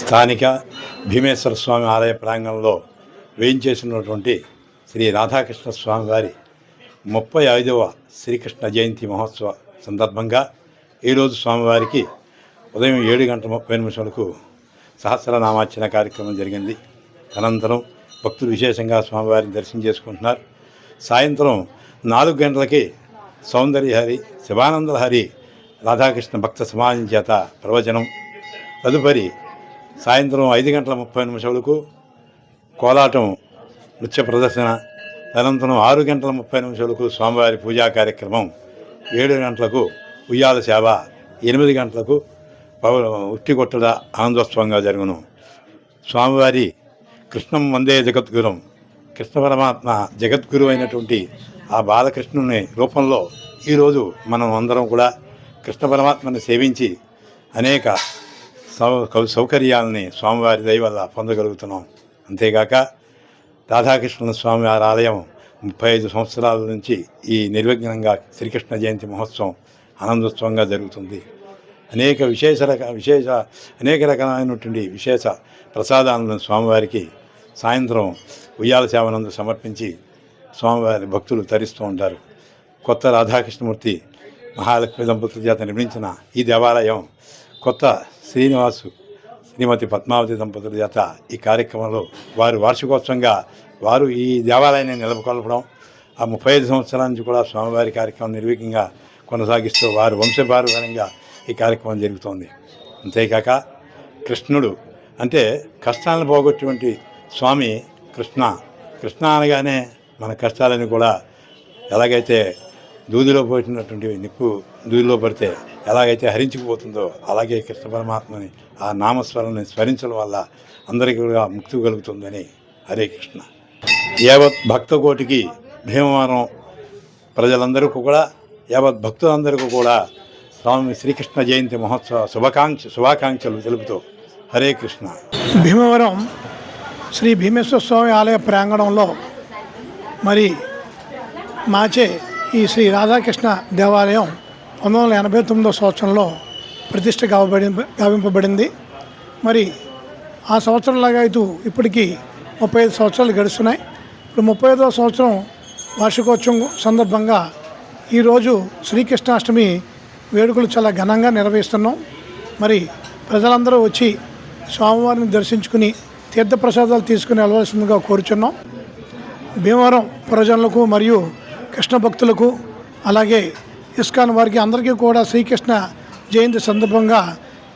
స్థానిక భీమేశ్వర స్వామి ఆలయ ప్రాంగణంలో వేయించేసినటువంటి శ్రీ రాధాకృష్ణ స్వామి వారి ముప్పై ఐదవ శ్రీకృష్ణ జయంతి మహోత్సవ సందర్భంగా ఈరోజు స్వామివారికి ఉదయం ఏడు గంటల ముప్పై నిమిషాలకు సహస్రనామార్చన కార్యక్రమం జరిగింది. అనంతరం భక్తులు విశేషంగా స్వామివారిని దర్శనం చేసుకుంటున్నారు. సాయంత్రం నాలుగు గంటలకి సౌందర్యహరి శివానందహరి రాధాకృష్ణ భక్త సమాజం చేత ప్రవచనం తదుపరి సాయంత్రం ఐదు గంటల ముప్పై నిమిషాలకు కోలాటం నృత్య ప్రదర్శన అనంతరం ఆరు గంటల ముప్పై నిమిషాలకు స్వామివారి పూజా కార్యక్రమం ఏడు గంటలకు ఉయ్యాల సేవ ఎనిమిది గంటలకు ఉట్టి కొట్టడ ఆనందోత్సవంగా జరుగును. స్వామివారి కృష్ణం వందే జగద్గురం. కృష్ణ పరమాత్మ జగద్గురు అయినటువంటి ఆ బాలకృష్ణుని రూపంలో ఈరోజు మనం అందరం కూడా కృష్ణ పరమాత్మని సేవించి అనేక సౌకర్యాలని స్వామివారి దయ వల్ల పొందగలుగుతున్నాం. అంతేగాక రాధాకృష్ణ స్వామి వారి ఆలయం ముప్పై ఐదు సంవత్సరాల నుంచి ఈ నిర్విఘ్నంగా శ్రీకృష్ణ జయంతి మహోత్సవం ఆనందోత్సవంగా జరుగుతుంది. అనేక విశేష రక విశేష అనేక రకమైనటువంటి విశేష ప్రసాదాలను స్వామివారికి సాయంత్రం ఉయ్యాల సేవనందు సమర్పించి స్వామివారి భక్తులు తరిస్తూ ఉంటారు. కొత్త రాధాకృష్ణమూర్తి మహాలక్ష్మి దంపతుల చేత నిర్మించిన ఈ దేవాలయం కొత్త శ్రీనివాసు శ్రీమతి పద్మావతి దంపతుల చేత ఈ కార్యక్రమంలో వారు వార్షికోత్సవంగా వారు ఈ దేవాలయాన్ని నిలబకొల్పడం ఆ ముప్పై ఐదు సంవత్సరాల నుంచి కూడా స్వామివారి కార్యక్రమం నిర్వీకంగా కొనసాగిస్తూ వారు వంశపారంపర్యంగా ఈ కార్యక్రమం జరుగుతోంది. అంతేకాక కృష్ణుడు అంటే కష్టాలను పోగొట్టేటువంటి స్వామి కృష్ణ. కృష్ణ అనగానే మన కష్టాలని కూడా ఎలాగైతే దూదిలో పోసినటువంటి నిప్పు దూదిలో పడితే ఎలాగైతే హరించుకుపోతుందో అలాగే కృష్ణ పరమాత్మని ఆ నామస్మరణని స్మరించడం వల్ల అందరికీ కూడా ముక్తి కలుగుతుందని హరే కృష్ణ. యావత్ భక్త కోటికి భీమవరం ప్రజలందరికీ కూడా యావత్ భక్తులందరికీ కూడా స్వామి శ్రీకృష్ణ జయంతి మహోత్సవ శుభాకాంక్ష శుభాకాంక్షలు తెలుపుతూ హరే కృష్ణ. భీమవరం శ్రీ భీమేశ్వర స్వామి ఆలయ ప్రాంగణంలో మరి మాచే ఈ శ్రీ రాధాకృష్ణ దేవాలయం పంతొమ్మిది వందల ఎనభై తొమ్మిదో సంవత్సరంలో ప్రతిష్ట కావబడి గావింపబడింది. మరి ఆ సంవత్సరంలాగా అయితే ఇప్పటికీ ముప్పై ఐదు సంవత్సరాలు గడుస్తున్నాయి. ఇప్పుడు ముప్పై ఐదవ సంవత్సరం వార్షికోత్సవం సందర్భంగా ఈరోజు శ్రీకృష్ణాష్టమి వేడుకలు చాలా ఘనంగా నిర్వహిస్తున్నాం. మరి ప్రజలందరూ వచ్చి స్వామివారిని దర్శించుకుని తీర్థప్రసాదాలు తీసుకుని వెళ్ళవలసిందిగా కోరుచున్నాం. భీమవరం ప్రజలకు మరియు కృష్ణ భక్తులకు అలాగే ఇస్కాన్ వారికి అందరికీ కూడా శ్రీకృష్ణ జయంతి సందర్భంగా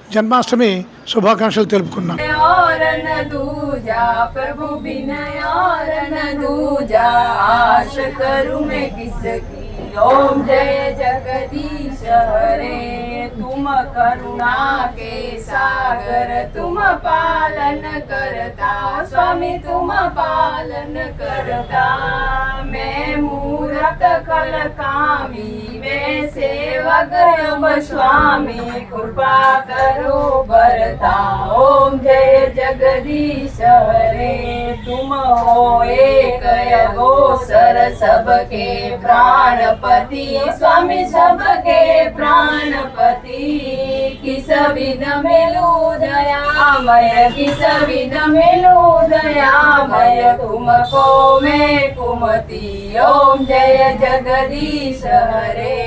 జన్మాష్టమి శుభాకాంక్షలు తెలుపుకున్నాం और न दूजा प्रभु विनय और न दूजा आश करूं मैं किसकी ओम जय जगदीश हरे तुम करुणा के सागर तुम पालन करता स्वामी तुम पालन करता मैं मूरत कल कामी वे सेवक अब स्वामी कृपा करो बरता ओम जय जगदीश हरे तुम हो एक अघोसर सबके प्राणपति स्वामी सबके प्राणपति किस विध मिलू दयामय किस विध मिलू दयामय तुमको मैं कुमति ओम जय जगदीश हरे